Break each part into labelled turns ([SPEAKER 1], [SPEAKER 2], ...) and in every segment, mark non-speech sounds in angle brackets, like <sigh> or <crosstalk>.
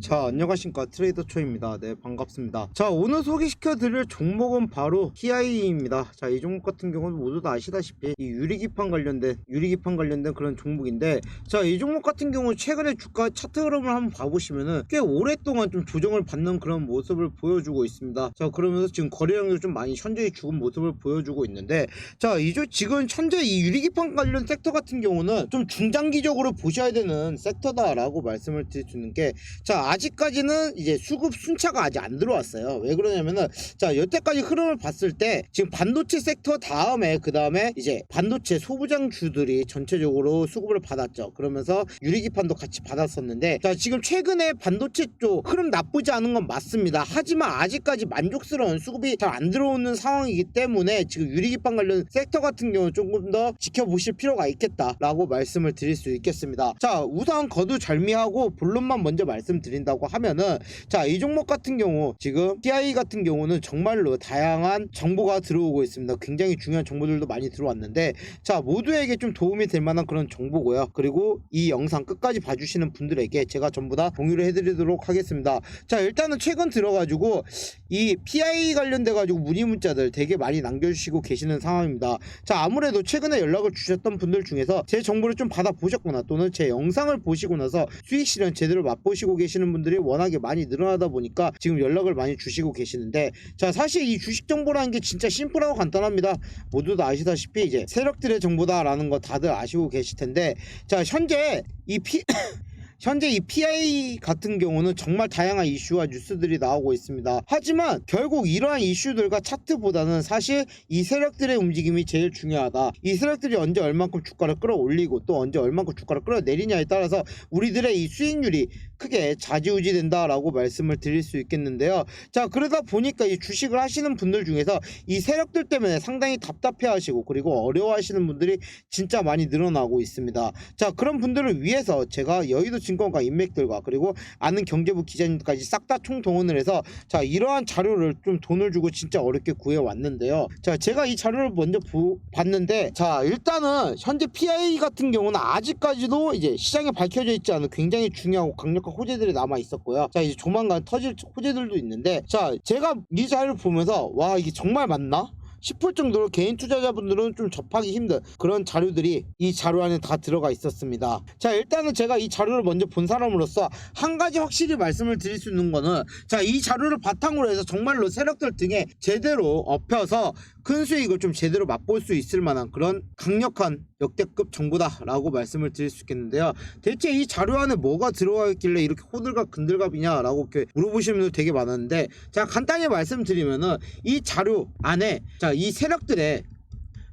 [SPEAKER 1] 자 안녕하십니까. 트레이더 초입니다. 네 반갑습니다. 자 오늘 소개시켜 드릴 종목은 바로 TI입니다. 자 이 종목 같은 경우는 모두 다 아시다시피 이 유리기판 관련된 유리기판 관련된 그런 종목인데 자 이 종목 같은 경우 최근에 주가 차트 흐름을 한번 봐보시면은 꽤 오랫동안 좀 조정을 받는 그런 모습을 보여주고 있습니다. 자 그러면서 지금 거래량도 좀 많이 현저히 죽은 모습을 보여주고 있는데 자 이조 지금 현재 이 유리기판 관련 섹터 같은 경우는 좀 중장기적으로 보셔야 되는 섹터다라고 말씀을 드릴 수 있는 게자 아직까지는 이제 수급 순차가 아직 안 들어왔어요. 왜 그러냐면은 자 여태까지 흐름을 봤을 때 지금 반도체 섹터 다음에 그 다음에 이제 반도체 소부장주들이 전체적으로 수급을 받았죠. 그러면서 유리기판도 같이 받았었는데 자 지금 최근에 반도체 쪽 흐름 나쁘지 않은 건 맞습니다. 하지만 아직까지 만족스러운 수급이 잘 안 들어오는 상황이기 때문에 지금 유리기판 관련 섹터 같은 경우는 조금 더 지켜보실 필요가 있겠다라고 말씀을 드릴 수 있겠습니다. 자 우선 거두 절미하고 본론만 먼저 말씀드 린다고 하면은 자 이 종목 같은 경우 지금 TI 같은 경우는 정말로 다양한 정보가 들어오고 있습니다. 굉장히 중요한 정보들도 많이 들어왔는데 자 모두에게 좀 도움이 될 만한 그런 정보고요. 그리고 이 영상 끝까지 봐주시는 분들에게 제가 전부 다 공유를 해드리도록 하겠습니다. 자 일단은 최근 들어가지고 이 PI 관련돼 가지고 문의 문자들 되게 많이 남겨주시고 계시는 상황입니다. 자 아무래도 최근에 연락을 주셨던 분들 중에서 제 정보를 좀 받아 보셨거나 또는 제 영상을 보시고 나서 수익 실현 제대로 맛보시고 계시는 분들이 워낙에 많이 늘어나다 보니까 지금 연락을 많이 주시고 계시는데 자 사실 이 주식 정보라는 게 진짜 심플하고 간단합니다 모두 다 아시다시피 이제 세력들의 정보다라는 거 다들 아시고 계실 텐데 자 현재 이 피 <coughs> 현재 이 PI 같은 경우는 정말 다양한 이슈와 뉴스들이 나오고 있습니다. 하지만 결국 이러한 이슈들과 차트보다는 사실 이 세력들의 움직임이 제일 중요하다. 이 세력들이 언제 얼만큼 주가를 끌어올리고 또 언제 얼만큼 주가를 끌어내리냐에 따라서 우리들의 이 수익률이 크게 좌지우지 된다라고 말씀을 드릴 수 있겠는데요. 자, 그러다 보니까 이 주식을 하시는 분들 중에서 이 세력들 때문에 상당히 답답해 하시고 그리고 어려워 하시는 분들이 진짜 많이 늘어나고 있습니다. 자, 그런 분들을 위해서 제가 여의도 증권가 인맥들과 그리고 아는 경제부 기자님까지 싹 다 총동원을 해서 자, 이러한 자료를 좀 돈을 주고 진짜 어렵게 구해 왔는데요. 자, 제가 이 자료를 먼저 보- 봤는데 자, 일단은 현재 PI 같은 경우는 아직까지도 이제 시장에 밝혀져 있지 않은 굉장히 중요하고 강력한 호재들이 남아 있었고요. 자, 이제 조만간 터질 호재들도 있는데 자, 제가 이 자료를 보면서 와, 이게 정말 맞나? 싶을 정도로 개인 투자자분들은 좀 접하기 힘든 그런 자료들이 이 자료 안에 다 들어가 있었습니다. 자, 일단은 제가 이 자료를 먼저 본 사람으로서 한 가지 확실히 말씀을 드릴 수 있는 거는 자, 이 자료를 바탕으로 해서 정말로 세력들 등에 제대로 엎혀서 큰 수익을 좀 제대로 맛볼 수 있을 만한 그런 강력한 역대급 정보다라고 말씀을 드릴 수 있겠는데요. 대체 이 자료 안에 뭐가 들어가 있길래 이렇게 호들갑 근들갑이냐라고 이렇게 물어보시는 분들 되게 많았는데 자 간단히 말씀드리면은 이 자료 안에 자 이 세력들의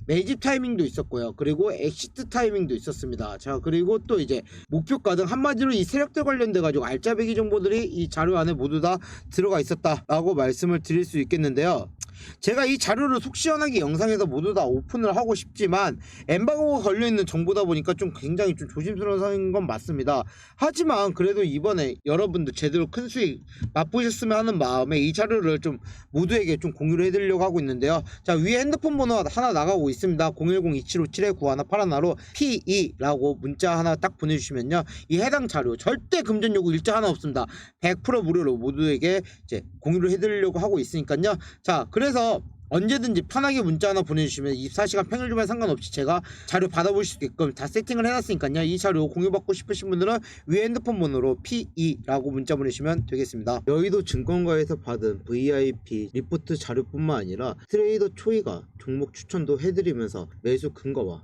[SPEAKER 1] 매집 타이밍도 있었고요. 그리고 엑시트 타이밍도 있었습니다. 자, 그리고 또 이제 목표가 등 한마디로 이 세력들 관련돼 가지고 알짜배기 정보들이 이 자료 안에 모두 다 들어가 있었다라고 말씀을 드릴 수 있겠는데요. 제가 이 자료를 속 시원하게 영상에서 모두 다 오픈을 하고 싶지만 엠바고가 걸려있는 정보다 보니까 좀 굉장히 좀 조심스러운 상황인 건 맞습니다. 하지만 그래도 이번에 여러분들 제대로 큰 수익 맛보셨으면 하는 마음에 이 자료를 좀 모두에게 좀 공유를 해드리려고 하고 있는데요. 자 위에 핸드폰 번호 하나 나가고 있습니다. 010-2757-9181로 PE라고 문자 하나 딱 보내주시면요. 이 해당 자료 절대 금전 요구 일자 하나 없습니다. 100% 무료로 모두에게 이제 공유를 해드리려고 하고 있으니까요. 자 그래서 언제든지 편하게 문자 하나 보내주시면 24시간 평일 주말 상관없이 제가 자료 받아볼 수 있게끔 다 세팅을 해놨으니까요. 이 자료 공유받고 싶으신 분들은 위에 핸드폰 번호로 PE라고 문자 보내시면 되겠습니다. 여의도 증권가에서 받은 VIP 리포트 자료뿐만 아니라 트레이더 초이가 종목 추천도 해드리면서 매수 근거와